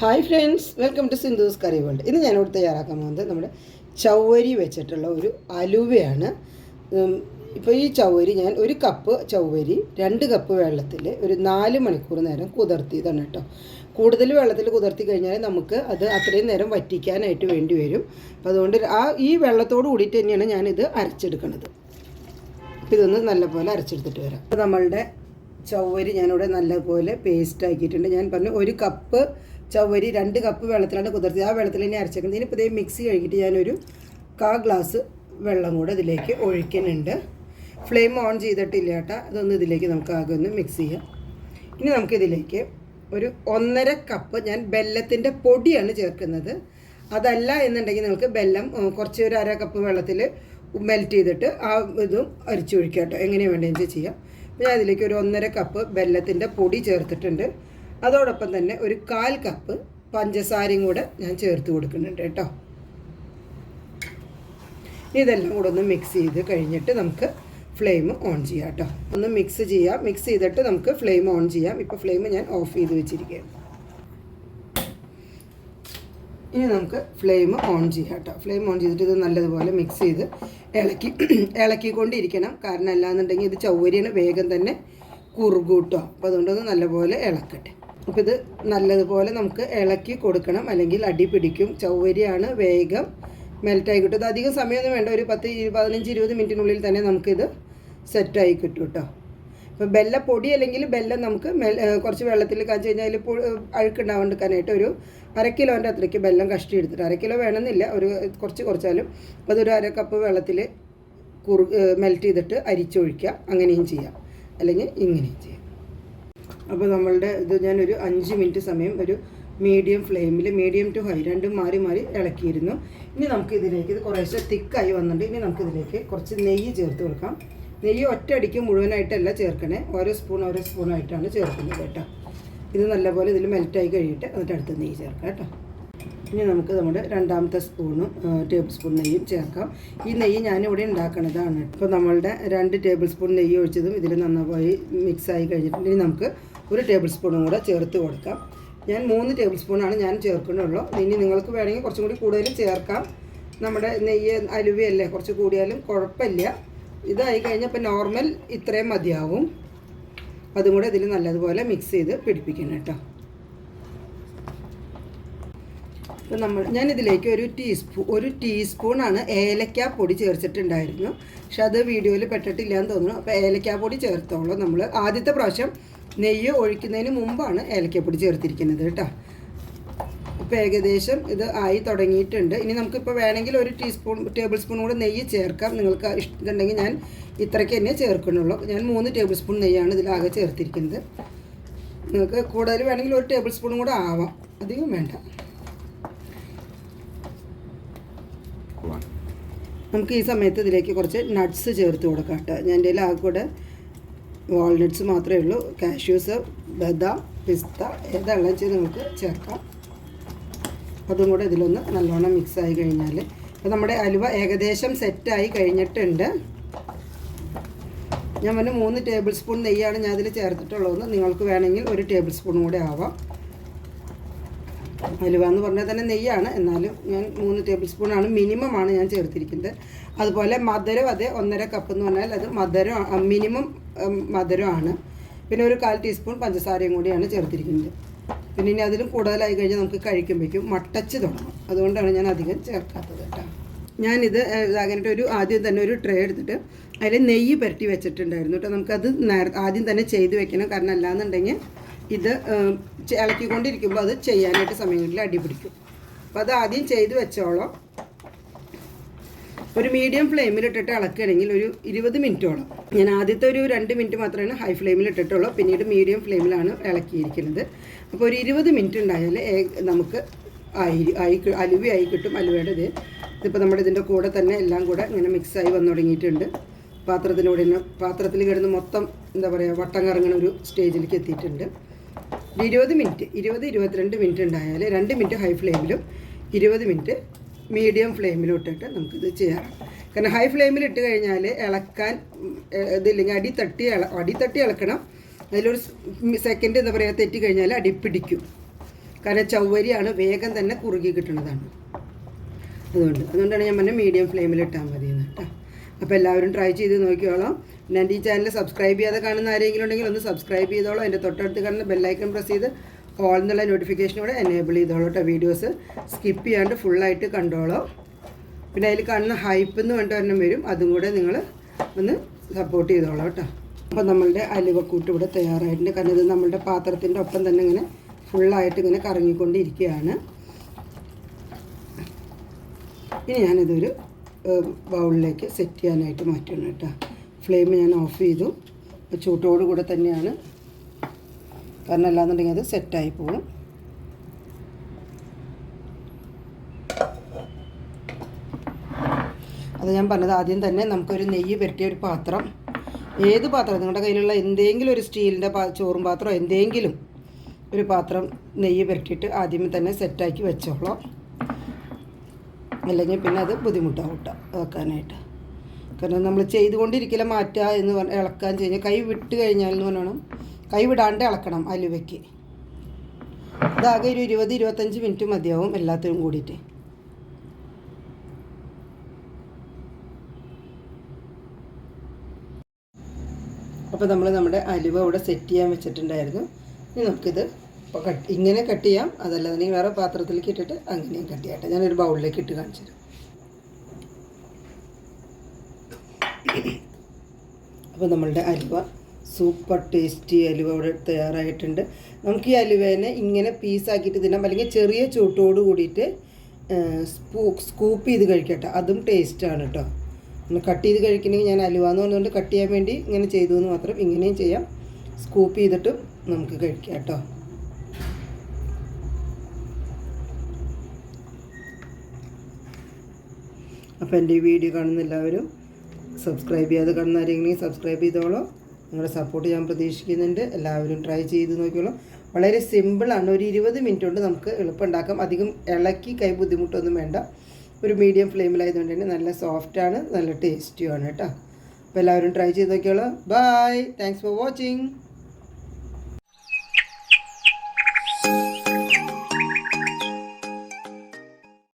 Hi friends welcome to Sindhu's curry world ഇന്ന് ഞാനിവിടെ തയ്യാറാക്കാൻ പോകുന്നത് നമ്മുടെ ചവ്വരി വെച്ചിട്ടുള്ള ഒരു അലുവയാണ്. ഇപ്പോൾ ഈ ചവ്വരി ഞാൻ ഒരു കപ്പ് ചവ്വരി രണ്ട് കപ്പ് വെള്ളത്തിൽ ഒരു നാല് മണിക്കൂർ നേരം കുതിർത്തിയതാണ് കേട്ടോ. കൂടുതൽ വെള്ളത്തിൽ കുതിർത്തി കഴിഞ്ഞാൽ നമുക്ക് അത് അത്രയും നേരം വറ്റിക്കാനായിട്ട് വേണ്ടി വരും. അപ്പോൾ അതുകൊണ്ട് ആ ഈ വെള്ളത്തോട് കൂടിയിട്ട് തന്നെയാണ് ഞാനിത് അരച്ചെടുക്കുന്നത് അപ്പോൾ ഇതൊന്ന് നല്ലപോലെ അരച്ചെടുത്തിട്ട് വരാം. അപ്പോൾ നമ്മളുടെ ചവ്വരി ഞാനിവിടെ നല്ലപോലെ പേസ്റ്റ് ആക്കിയിട്ടുണ്ട്. ഞാൻ പറഞ്ഞു ഒരു കപ്പ് ചവ്വരി രണ്ട് കപ്പ് വെള്ളത്തിലാണ് കുതിർത്തി ആ വെള്ളത്തിൽ തന്നെ അരച്ചേക്കുന്നത്. ഇനിയിപ്പോൾ ഇതേ മിക്സി കഴുകിയിട്ട് ഞാനൊരു കാ ഗ്ലാസ് വെള്ളം കൂടെ ഇതിലേക്ക് ഒഴിക്കുന്നുണ്ട്. ഫ്ലെയിം ഓൺ ചെയ്തിട്ടില്ല കേട്ടോ. അതൊന്ന് ഇതിലേക്ക് നമുക്ക് ആകെ ഒന്ന് മിക്സ് ചെയ്യാം. ഇനി നമുക്കിതിലേക്ക് ഒരു ഒന്നര കപ്പ് ഞാൻ ബെല്ലത്തിന്റെ പൊടിയാണ് ചേർക്കുന്നത്. അതല്ല എന്നുണ്ടെങ്കിൽ നിങ്ങൾക്ക് ബെല്ലം കുറച്ച് ഒരു അര കപ്പ് വെള്ളത്തിൽ മെൽറ്റ് ചെയ്തിട്ട് ആ ഇതും അരിച്ചൊഴിക്കാം കേട്ടോ. എങ്ങനെയാണ് വേണ്ടതെന്ന് വെച്ചാൽ ചെയ്യാം. ഞാൻ അതിലേക്ക് ഒരു ഒന്നര കപ്പ് ബെല്ലത്തിന്റെ പൊടി ചേർത്തിട്ടുണ്ട്. അതോടൊപ്പം തന്നെ ഒരു കാൽ കപ്പ് പഞ്ചസാരയും കൂടെ ഞാൻ ചേർത്ത് കൊടുക്കുന്നുണ്ട് കേട്ടോ. ഇതെല്ലാം കൂടെ ഒന്ന് മിക്സ് ചെയ്ത് കഴിഞ്ഞിട്ട് നമുക്ക് ഫ്ലെയിം ഓൺ ചെയ്യാം കേട്ടോ. ഒന്ന് മിക്സ് ചെയ്യാം. മിക്സ് ചെയ്തിട്ട് നമുക്ക് ഫ്ലെയിം ഓൺ ചെയ്യാം. ഇപ്പോൾ ഫ്ലെയിം ഞാൻ ഓഫ് ചെയ്ത് വെച്ചിരിക്കുകയാണ്. ഇനി നമുക്ക് ഫ്ലെയിം ഓൺ ചെയ്യാം കേട്ടോ. ഫ്ലെയിം ഓൺ ചെയ്തിട്ട് ഇത് നല്ലതുപോലെ മിക്സ് ചെയ്ത് ഇളക്കി ഇളക്കിക്കൊണ്ടിരിക്കണം. കാരണം അല്ലാന്നുണ്ടെങ്കിൽ ഇത് ചൗവരിയാണ് വേഗം തന്നെ കുറുകൂട്ടോ അപ്പോൾ അതുകൊണ്ടൊന്ന് നല്ലപോലെ ഇളക്കട്ടെ. അപ്പോൾ ഇത് നല്ലതുപോലെ നമുക്ക് ഇളക്കി കൊടുക്കണം. അല്ലെങ്കിൽ അടി പിടിക്കും. ചൗവരിയാണ് വേഗം മെൽറ്റായി കിട്ടും ഇത് അധികം സമയമൊന്നും വേണ്ട. ഒരു പത്ത് പതിനഞ്ച് ഇരുപത് മിനിറ്റിനുള്ളിൽ തന്നെ നമുക്കിത് സെറ്റായി കിട്ടും കേട്ടോ ഇപ്പോൾ പൊടി അല്ലെങ്കിൽ ബെല്ലം നമുക്ക് മെൽ കുറച്ച് വെള്ളത്തിൽ കാച്ചു കഴിഞ്ഞാൽ അതിൽ അഴുക്കുണ്ടാവാണ്ടിരിക്കാനായിട്ട് ഒരു അര കിലോന്റെ അത്രയ്ക്ക് ബെല്ലം കഷ്ടി എടുത്തിട്ട് അര കിലോ വേണമെന്നില്ല. ഒരു കുറച്ച് കുറച്ചാലും അതൊരു അര കപ്പ് വെള്ളത്തിൽ കുറു മെൽറ്റ് ചെയ്തിട്ട് അരിച്ചൊഴിക്കുക. അങ്ങനെയും ചെയ്യാം. അല്ലെങ്കിൽ ഇങ്ങനെയും ചെയ്യാം. അപ്പോൾ നമ്മളുടെ ഇത് ഞാനൊരു അഞ്ച് മിനിറ്റ് സമയം ഒരു മീഡിയം ഫ്ലെയിമിൽ മീഡിയം ടു ഹൈ രണ്ടും മാറി മാറി ഇളക്കിയിരുന്നു. ഇനി നമുക്ക് ഇതിലേക്ക് ഇത് കുറേശ്ശെ തിക്കായി വന്നിട്ടുണ്ട്. ഇനി നമുക്ക് ഇതിലേക്ക് കുറച്ച് നെയ്യ് ചേർത്ത് കൊടുക്കാം. നെയ്യ് ഒറ്റയടിക്ക് മുഴുവനായിട്ടല്ല ചേർക്കണേ. ഓരോ സ്പൂൺ ഓരോ സ്പൂണായിട്ടാണ് ചേർക്കുന്നത് കേട്ടോ. ഇത് നല്ലപോലെ ഇതിൽ മെൽറ്റായി കഴിയിട്ട് എന്നിട്ട് അടുത്ത് നെയ്യ് ചേർക്കാം കേട്ടോ. ഇനി നമുക്ക് നമ്മുടെ രണ്ടാമത്തെ സ്പൂണും ടേബിൾ സ്പൂൺ നെയ്യും ചേർക്കാം. ഈ നെയ്യ് ഞാനിവിടെ ഉണ്ടാക്കണതാണ്. ഇപ്പോൾ നമ്മളുടെ രണ്ട് ടേബിൾ സ്പൂൺ നെയ്യ് ഒഴിച്ചതും ഇതിൽ നന്നായി മിക്സായി കഴിഞ്ഞിട്ടുണ്ടെങ്കിൽ നമുക്ക് ഒരു ടേബിൾ സ്പൂണും കൂടെ ചേർത്ത് കൊടുക്കാം. ഞാൻ മൂന്ന് ടേബിൾ സ്പൂണാണ് ഞാൻ ചേർക്കുന്നുള്ളൂ. ഇനി നിങ്ങൾക്ക് വേണമെങ്കിൽ കുറച്ചും കൂടി കൂടുതൽ ചേർക്കാം. നമ്മുടെ നെയ്യ് അലുവയല്ലേ കുറച്ച് കൂടിയാലും കുഴപ്പമില്ല. ഇതായി കഴിഞ്ഞാൽ ഇപ്പം നോർമൽ ഇത്രയും മതിയാവും. അതും കൂടെ ഇതിൽ നല്ലതുപോലെ മിക്സ് ചെയ്ത് പിടിപ്പിക്കണം കേട്ടോ. അപ്പോൾ നമ്മൾ ഞാൻ ഇതിലേക്ക് ഒരു ടീസ്പൂ ഒരു ടീസ്പൂണാണ് ഏലക്ക പൊടി ചേർച്ചിട്ടുണ്ടായിരുന്നു പക്ഷെ അത് വീഡിയോയിൽ പെട്ടിട്ടില്ല എന്ന് തോന്നുന്നു. അപ്പോൾ ഏലക്കാ പൊടി ചേർത്തോളൂ നമ്മൾ. ആദ്യത്തെ പ്രാവശ്യം നെയ്യ് ഒഴിക്കുന്നതിന് മുമ്പാണ് ഏലക്കപ്പൊടി ചേർത്തിരിക്കുന്നത് കേട്ടോ. ഇപ്പോൾ ഏകദേശം ഇത് ആയി തുടങ്ങിയിട്ടുണ്ട്. ഇനി നമുക്കിപ്പോൾ വേണമെങ്കിൽ ഒരു ടീസ്പൂൺ ടേബിൾ സ്പൂൺ കൂടെ നെയ്യ് ചേർക്കാം. നിങ്ങൾക്ക് ഇഷ്ടമുണ്ടെങ്കിൽ ഞാൻ ഇത്രയ്ക്ക് തന്നെ ചേർക്കണുള്ളൂ ഞാൻ മൂന്ന് ടേബിൾ സ്പൂൺ നെയ്യാണ് ഇതിലാകെ ചേർത്തിരിക്കുന്നത്. നിങ്ങൾക്ക് കൂടുതൽ വേണമെങ്കിൽ ഒരു ടേബിൾ സ്പൂൺ കൂടെ ആവാം. അധികം വേണ്ട. നമുക്ക് ഈ സമയത്ത് ഇതിലേക്ക് കുറച്ച് നട്ട്സ് ചേർത്ത് കൊടുക്കാം കേട്ടോ. ഞാൻ എന്റെ ആകെ കൂടെ വാൾനട്ട്സ് മാത്രമേ ഉള്ളൂ. കാഷ്യൂസ് ബദാം പിസ്ത ഏതെല്ലാം ചെയ്ത് നമുക്ക് ചേർക്കാം. അതും കൂടെ ഇതിലൊന്ന് നല്ലോണം മിക്സ് ആയി കഴിഞ്ഞാൽ അപ്പോൾ നമ്മുടെ അലുവ ഏകദേശം സെറ്റായി കഴിഞ്ഞിട്ടുണ്ട്. ഞാൻ പറഞ്ഞ മൂന്ന് ടേബിൾ സ്പൂൺ നെയ്യാണ് ഞാൻ അതിൽ ചേർത്തിട്ടുള്ളതെന്ന്. നിങ്ങൾക്ക് വേണമെങ്കിൽ ഒരു ടേബിൾ സ്പൂൺ കൂടെ ആവാം. അലുവ എന്ന് പറഞ്ഞാൽ തന്നെ നെയ്യാണ്. എന്നാലും ഞാൻ മൂന്ന് ടേബിൾ സ്പൂണാണ് മിനിമം ആണ് ഞാൻ ചേർത്തിരിക്കുന്നത്. അതുപോലെ മധുരം അതെ ഒന്നര കപ്പ് എന്ന് പറഞ്ഞാൽ അത് മധുരം മിനിമം മധുരമാണ്. പിന്നെ ഒരു കാൽ ടീസ്പൂൺ പഞ്ചസാരയും കൂടിയാണ് ചേർത്തിരിക്കുന്നത്. പിന്നെ ഇനി അതിലും കൂടുതലായി കഴിഞ്ഞാൽ നമുക്ക് കഴിക്കുമ്പോഴേക്കും മട്ടച്ച് തുടങ്ങും. അതുകൊണ്ടാണ് ഞാൻ അധികം ചേർക്കാത്തത് കേട്ടോ. ഞാനിത് അങ്ങനെ ഒരു ആദ്യം തന്നെ ഒരു ട്രേ എടുത്തിട്ട് അതിൽ നെയ്യ് പുരട്ടി വെച്ചിട്ടുണ്ടായിരുന്നു കേട്ടോ. നമുക്കത് നേര ആദ്യം തന്നെ ചെയ്ത് വെക്കണം. കാരണം അല്ലാന്നുണ്ടെങ്കിൽ ഇത് ഇളക്കിക്കൊണ്ടിരിക്കുമ്പോൾ അത് ചെയ്യാനായിട്ട് സമയങ്ങളിൽ അടിപിടിക്കും അപ്പോൾ അത് ആദ്യം ചെയ്ത് വെച്ചോളാം. ഒരു മീഡിയം ഫ്ലെയിമിൽ ഇട്ടിട്ട് ഇളക്കുകയാണെങ്കിൽ ഒരു ഇരുപത് മിനിറ്റോളം ഞാൻ ആദ്യത്തെ ഒരു രണ്ട് മിനിറ്റ് മാത്രമാണ് ഹൈ ഫ്ലെയിമിൽ ഇട്ടിട്ടുള്ളൂ. പിന്നീട് മീഡിയം ഫ്ലെയിമിലാണ് ഇളക്കിയിരിക്കുന്നത്. അപ്പോൾ ഒരു ഇരുപത് മിനിറ്റ് ഉണ്ടായാൽ നമുക്ക് ആയി ആയി കി- അലുവയായി കിട്ടും അലുവയുടെ ഇത്. ഇതിപ്പോൾ നമ്മുടെ ഇതിന്റെ കൂടെ തന്നെ എല്ലാം കൂടെ ഇങ്ങനെ മിക്സായി വന്നു തുടങ്ങിയിട്ടുണ്ട്. പാത്രത്തിലൂടെ തന്നെ പാത്രത്തിൽ കിടന്ന് മൊത്തം എന്താ പറയുക വട്ടം കറങ്ങുന്ന ഒരു സ്റ്റേജിലേക്ക് എത്തിയിട്ടുണ്ട്. ഇരുപത് മിനിറ്റ് ഇരുപത് ഇരുപത്തിരണ്ട് മിനിറ്റ് ഉണ്ടായാൽ രണ്ട് മിനിറ്റ് ഹൈ ഫ്ലെയിമിലും ഇരുപത് മിനിറ്റ് മീഡിയം ഫ്ലെയിമിലിട്ടിട്ട് നമുക്കിത് ചെയ്യാം. കാരണം ഹൈ ഫ്ലെയിമിൽ ഇട്ട് കഴിഞ്ഞാൽ ഇളക്കാൻ ഇതില്ലെങ്കിൽ അടി തട്ടി ഇള അടി തട്ടി ഇളക്കണം. അതിലൊരു സെക്കൻഡ് എന്താ പറയുക തെറ്റി കഴിഞ്ഞാൽ അടി പിടിക്കും. കാരണം ചവ്വരിയാണ് വേഗം തന്നെ കുറുകി കിട്ടുന്നതാണ്. അതുകൊണ്ട് അതുകൊണ്ടാണ് ഞാൻ പറഞ്ഞത് മീഡിയം ഫ്ലെയിമിൽ ഇട്ടാൽ മതി എന്ന് കേട്ടോ. അപ്പോൾ എല്ലാവരും ട്രൈ ചെയ്ത് നോക്കിയോളാം എന്റെ ഈ ചാനൽ സബ്സ്ക്രൈബ് ചെയ്യാതെ കാണുന്ന ആരെങ്കിലും ഉണ്ടെങ്കിൽ ഒന്ന് സബ്സ്ക്രൈബ് ചെയ്തോളാം. എന്റെ തൊട്ടടുത്ത് കാണുന്ന ബെല്ലൈക്കൺ പ്രസ് ചെയ്ത് ഓൾ എന്നുള്ള നോട്ടിഫിക്കേഷനോടെ എനേബിൾ ചെയ്തോളൂ കേട്ടോ വീഡിയോസ് സ്കിപ്പ് ചെയ്യാണ്ട് ഫുള്ളായിട്ട് കണ്ടോളൂ. പിന്നെ അതിൽ കാണുന്ന ഹൈപ്പ് എന്ന് പറഞ്ഞിട്ട് ഒരെണ്ണം വരും. അതും കൂടെ നിങ്ങൾ ഒന്ന് സപ്പോർട്ട് ചെയ്തോളൂ കേട്ടോ അപ്പോൾ നമ്മളുടെ അലുവക്കൂട്ട് ഇവിടെ തയ്യാറായിട്ടുണ്ട്. കാരണം ഇത് നമ്മളുടെ പാത്രത്തിന്റെ ഒപ്പം തന്നെ ഇങ്ങനെ ഫുള്ളായിട്ട് ഇങ്ങനെ കറങ്ങിക്കൊണ്ടിരിക്കുകയാണ്. ഇനി ഞാനിതൊരു ബൗളിലേക്ക് സെറ്റ് ചെയ്യാനായിട്ട് മാറ്റണം കേട്ടോ ഫ്ലെയിം ഞാൻ ഓഫ് ചെയ്തു. ചൂട്ടോടുകൂടെ ചൂട്ടോട് കൂടെ തന്നെയാണ് കാരണം അല്ലാന്നുണ്ടെങ്കിൽ അത് സെറ്റായി പോകും. അത് ഞാൻ പറഞ്ഞത് ആദ്യം തന്നെ നമുക്കൊരു നെയ്യ് പെരട്ടിയ ഒരു പാത്രം. ഏത് പാത്രം? നിങ്ങളുടെ കയ്യിലുള്ള എന്തെങ്കിലും ഒരു സ്റ്റീലിന്റെ പാ ചോറും പാത്രം എന്തെങ്കിലും ഒരു പാത്രം നെയ്യ് പുരട്ടിയിട്ട് ആദ്യമേ തന്നെ സെറ്റാക്കി വെച്ചോളാം. അല്ലെങ്കിൽ പിന്നെ അത് ബുദ്ധിമുട്ടാവും കേട്ടോ വെക്കാനായിട്ട്. കാരണം നമ്മൾ ചെയ്തുകൊണ്ടിരിക്കില്ല മാറ്റുക എന്ന് പറഞ്ഞാൽ ഇളക്കാൻ കഴിഞ്ഞാൽ കൈ വിട്ട് കഴിഞ്ഞാൽ എന്ന് പറയണം കൈ വിടാണ്ട് ഇളക്കണം അലുവയ്ക്ക്. ഇതാകെ ഒരു ഇരുപത് ഇരുപത്തഞ്ച് മിനിറ്റ് മതിയാവും എല്ലാത്തിനും കൂടിയിട്ട്. അപ്പോൾ നമ്മൾ നമ്മുടെ അലുവ ഇവിടെ സെറ്റ് ചെയ്യാൻ വെച്ചിട്ടുണ്ടായിരുന്നു. ഇനി നമുക്കിത് ഇപ്പോൾ കട്ട് ഇങ്ങനെ കട്ട് ചെയ്യാം. അതല്ലാന്നുണ്ടെങ്കിൽ വേറെ പാത്രത്തിലേക്ക് ഇട്ടിട്ട് അങ്ങനെയും കട്ട്. ചെയ്യട്ടെ ഞാനൊരു ബൗളിലേക്ക് ഇട്ട് കാണിച്ചു തരാം. അപ്പോൾ നമ്മളുടെ അലുവ സൂപ്പർ ടേസ്റ്റി അലുവ ഇവിടെ തയ്യാറായിട്ടുണ്ട്. നമുക്ക് ഈ അലുവേനെ ഇങ്ങനെ പീസാക്കിയിട്ട് തിന്നാം. അല്ലെങ്കിൽ ചെറിയ ചൂട്ടോട് കൂടിയിട്ട് സ്പൂ സ്കൂപ്പ് ചെയ്ത് കഴിക്കട്ടെ. അതും ടേസ്റ്റാണ് കേട്ടോ ഒന്ന് കട്ട് ചെയ്ത് കഴിക്കണമെങ്കിൽ ഞാൻ അലുവ എന്ന് പറഞ്ഞുകൊണ്ട് കട്ട് ചെയ്യാൻ വേണ്ടി ഇങ്ങനെ ചെയ്തു എന്ന് മാത്രം ഇങ്ങനെയും ചെയ്യാം. സ്കൂപ്പ് ചെയ്തിട്ടും നമുക്ക് കഴിക്കാം കേട്ടോ അപ്പോൾ എന്റെ ഈ വീഡിയോ കാണുന്ന എല്ലാവരും സബ്സ്ക്രൈബ് ചെയ്യാതെ കാണുന്ന ആരെങ്കിലും സബ്സ്ക്രൈബ് ചെയ്തോളൂ. നിങ്ങളുടെ സപ്പോർട്ട് ഞാൻ പ്രതീക്ഷിക്കുന്നുണ്ട്. എല്ലാവരും ട്രൈ ചെയ്ത് നോക്കിയോളൂ വളരെ സിമ്പിളാണ് ഒരു ഇരുപത് മിനിറ്റ് കൊണ്ട് നമുക്ക് എളുപ്പമുണ്ടാക്കാം. അധികം ഇളക്കി കൈ ബുദ്ധിമുട്ടൊന്നും വേണ്ട. ഒരു മീഡിയം ഫ്ലെയിമിലായതുകൊണ്ട് തന്നെ നല്ല സോഫ്റ്റാണ് നല്ല ടേസ്റ്റിയുമാണ് കേട്ടോ. അപ്പോൾ എല്ലാവരും ട്രൈ ചെയ്ത് നോക്കിയോളൂ ബൈ താങ്ക്സ് ഫോർ വാച്ചിങ്